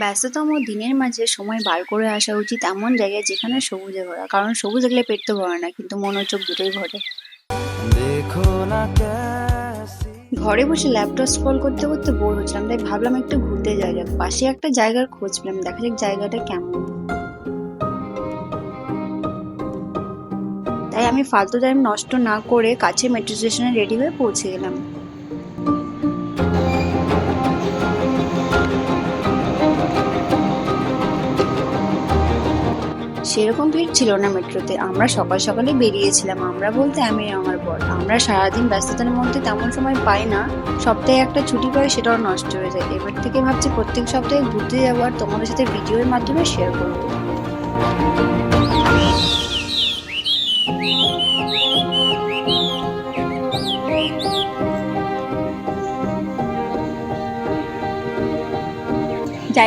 ব্যস্ততম দিনের মাঝে সময় বার করে আসা উচিত এমন জায়গায় যেখানে সবুজে ভরা। কারণ সবুজ দেখলে পেট তো ভরে না কিন্তু মন চোখ দুটোই ভরে। ঘরে বসে ল্যাপটপ স্ক্রল করতে করতে বোর হচ্ছিলাম তাই ভাবলাম একটু ঘুরতে যাওয়া যাক। পাশে একটা জায়গার খোঁজ পেলাম দেখা যাক জায়গাটা কেমন। তাই আমি ফালতু টাইম নষ্ট না করে কাছে মেট্রো স্টেশনে রেডি হয়ে পৌঁছে গেলাম। সেরকম ভিড় ছিল না মেট্রোতে। আমরা সকাল সকালে বেরিয়েছিলাম। আমরা বলতে আমি, আমার বর। আমরা সারাদিন ব্যস্ততার মধ্যে তেমন সময় পাই না। সপ্তাহে একটা ছুটি পাই, সেটাও নষ্ট হয়ে যায়। এবার থেকে ভাবছি প্রত্যেক সপ্তাহে ঘুরতে যাব আর তোমাদের সাথে ভিডিওর মাধ্যমে শেয়ার করব।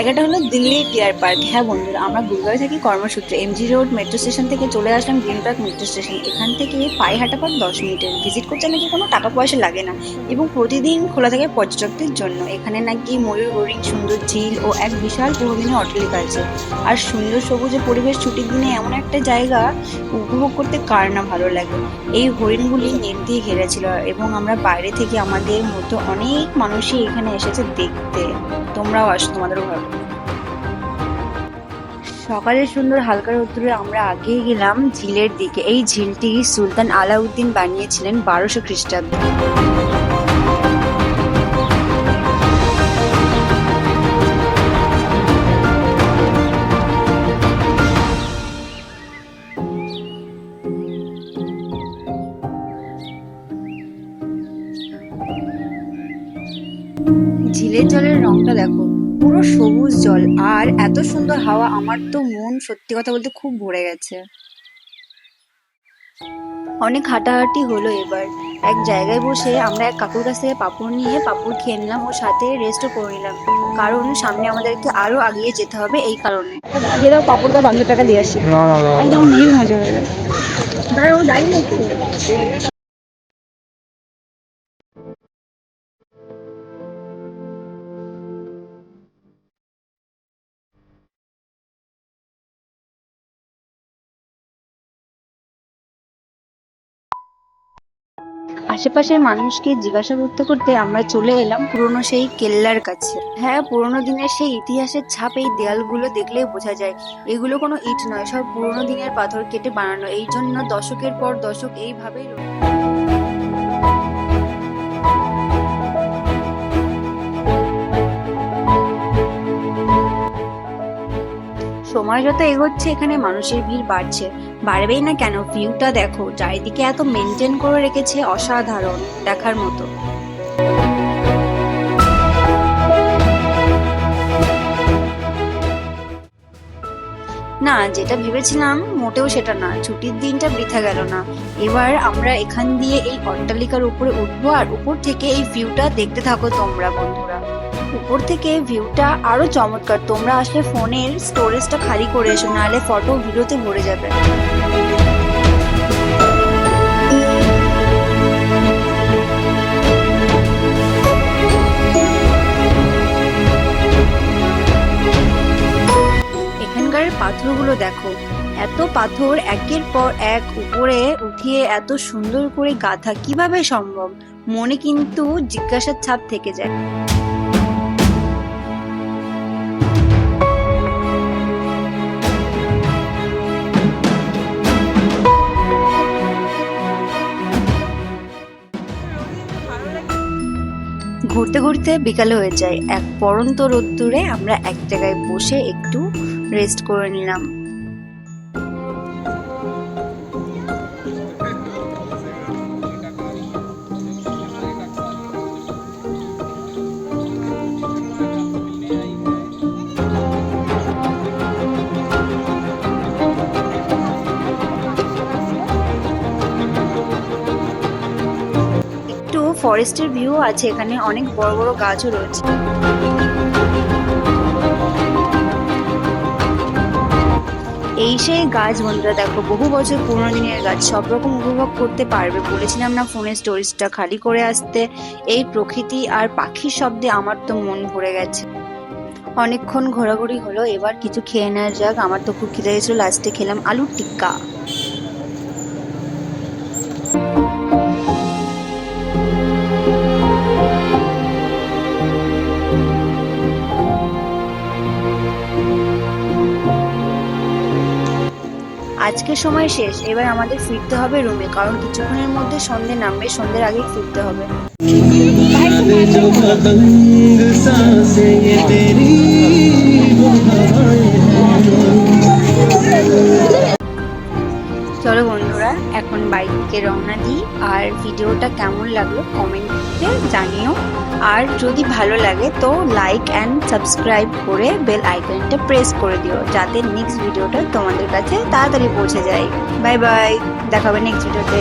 জায়গাটা হলো দিল্লির ডিয়ার পার্ক। হ্যাঁ বন্ধুরা, আমরা গুরগাঁও থাকি কর্মসূত্রে। এমজি রোড মেট্রো স্টেশন থেকে চলে আসলাম গ্রিন পার্ক মেট্রো স্টেশন এখান থেকে পায়ে হাঁটা পার্ক দশ মিনিটের। ভিজিট করতে নাকি কোনো টাকা পয়সা লাগে না এবং প্রতিদিন খোলা থাকে পর্যটকদের জন্য। এখানে নাকি ময়ূর, হরিণ, সুন্দর ঝিল ও এক বিশাল পুরোদিনের অট্টালিকা আছে। আর সুন্দর সবুজে পরিবেশ ছুটির দিনে এমন একটা জায়গা উপভোগ করতে কার না ভালো লাগে। এই হরিণগুলি নেট দিয়ে ঘেরা ছিল এবং আমরা বাইরে থেকে আমাদের মতো অনেক মানুষই এখানে এসেছে দেখতে। তোমরাও আসো তোমাদেরও ভালো। সকালের সুন্দর হালকা রোদ্দুরে আমরা আগিয়ে গেলাম ঝিলের দিকে। এই ঝিলটি সুলতান আলাউদ্দিন বানিয়েছিলেন বারোশো খ্রিস্টাব্দে। ঝিলের জলের রংটা দেখো। পুরো সবুজ জল আর এত সুন্দর হাওয়া আমার তো মন সত্যি কথা বলতে খুব ভরে গেছে। অনেক হাঁটাহাঁটি হলো এবার। এক জায়গায় বসে আমরা এক কাকুর কাছ থেকে পাপড় নিয়ে পাপড় খেয়ে নিলাম ও সাথে রেস্টও করে নিলাম। কারণ সামনে আমাদেরকে আরও আগিয়ে যেতে হবে এই কারণে। দিয়ে দাও পাপড়টা বান্ধব টাকা দিয়ে আসি। একদম ভিড় মজা আশেপাশের মানুষকে জিজ্ঞাসা করতে করতে আমরা চলে এলাম পুরনো সেই কেল্লার কাছে। হ্যাঁ পুরোনো দিনের সেই ইতিহাসের ছাপ এই দেয়ালগুলো দেখলেই বোঝা যায়। এগুলো কোনো ইট নয়, সব পুরনো দিনের পাথর কেটে বানানো। এই জন্য দশকের পর দশক এইভাবেই সময় যত এগোচ্ছে, এখানে মানুষের ভিড় বাড়ছে। বাড়বেই না কেন? ভিউটা দেখো, চারিদিকে এত মেনটেন করে রেখেছে অসাধারণ, দেখার মতো। না, যেটা ভেবেছিলাম, মোটেও সেটা না। ছুটির দিনটা বৃথা গেল না। এবার আমরা এখান দিয়ে এই অট্টালিকার উপরে উঠবো আর উপর থেকে এই ভিউটা দেখতে থাকো তোমরা, বন্ধুরা। উপর থেকে ভিউটা আরও চমৎকার। তোমরা আসলে ফোনের স্টোরেজটা খালি করে এসো, নাহলে ফটো ভিডিওতে ভরে যাবে। এখানকার পাথরগুলো দেখো। এত পাথর একের পর এক উপরে উঠিয়ে এত সুন্দর করে গাঁথা কীভাবে সম্ভব? মনে কিন্তু জিজ্ঞাসার ছাপ থেকে যায়। ঘুরতে ঘুরতে বিকাল হয়ে যায়। এক পরন্ত রোদ্দুরে আমরা এক জায়গায় বসে একটু রেস্ট করে নিলাম। ফরেস্টের ভিউ আছে এখানে অনেক বড় বড় গাছও রয়েছে। সেই গাছ, বন্ধুরা, দেখো, বহু বছর পুরোনো দিনের গাছ সব রকম উপভোগ করতে পারবে। বলেছিলাম না ফোনের স্টোরেজটা খালি করে আসতে। এই প্রকৃতি আর পাখির শব্দে আমার তো মন ভরে গেছে। অনেকক্ষণ ঘোরাঘুরি হলো, এবার কিছু খেয়ে নেওয়া যাক। আমার তো খুব খিদে গেছিল লাস্টে খেলাম আলুর টিক্কা। আজকের সময় শেষ এবার আমাদের ফিরতে হবে রুমে কারণ কিছুক্ষণের মধ্যে সন্ধে নামবে সন্ধ্যের আগে ফিরতে হবে जो पतंग सांसें ये तेरी वो हवाएं বাইক থেকে রওনা দিই। আর ভিডিওটা কেমন লাগল কমেন্টে জানিও। আর যদি ভালো লাগে তো লাইক অ্যান্ড সাবস্ক্রাইব করে বেল আইকনটা প্রেস করে দিও, যাতে নেক্সট ভিডিওটা তোমাদের কাছে তাড়াতাড়ি পৌঁছে যায়। বাই বাই দেখা হবে নেক্সট ভিডিওতে।